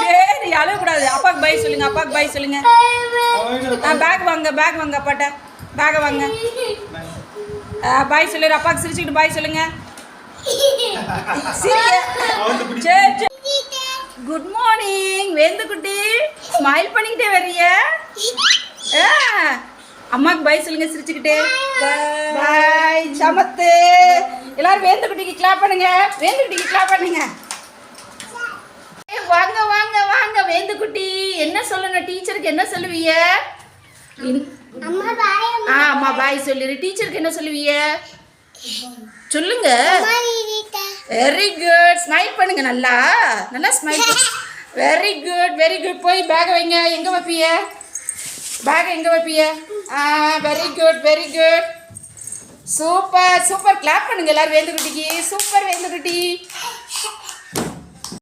சரி அழகக்கூடாது. அப்பாவுக்கு பை சொல்லுங்க அப்பாவுக்கு பை சொல்லுங்க. ஆ பேக் வாங்க பேக் வாங்க அப்பாட்ட. பேக்கை வாங்க. பாய் சொல்லிடு அப்பாவுக்கு சிரிச்சுக்கிட்டு பாய் சொல்லுங்க. சரி சரி. குட் மார்னிங் வேந்து குட்டி ஸ்மைல் பண்ணிக்கிட்டே வரிய அம்மாக்கு பாய் சொல்லுங்க சிரிச்சுக்கிட்டே. பாய் சமத்து. எல்லாரும் வேந்து குட்டிக்கு கிளாப் பண்ணுங்க. வேந்து குட்டிக்கு கிளாப் பண்ணுங்க ஏய், வாங்க வாங்க வாங்க வேந்து குட்டி என்ன சொல்லணும் டீச்சருக்கு என்ன சொல்லுவீங்க? இன்- அம்மா பாய் ஆ அம்மா பாய். சொல்லிடு. டீச்சருக்கு என்ன சொல்லுவீங்க? சொல்லுங்க. வெரி குட் ஸ்மைல் பண்ணுங்க நல்லா. நல்லா smile very good very good போய் பேக் வைங்க. எங்க வைப்பீங்க? பேக் எங்க வைப்பீங்க? ஆ very good very good super super clap பண்ணுங்க எல்லாரும் வேந்து குட்டிக்கு சூப்பர் வேந்து குட்டி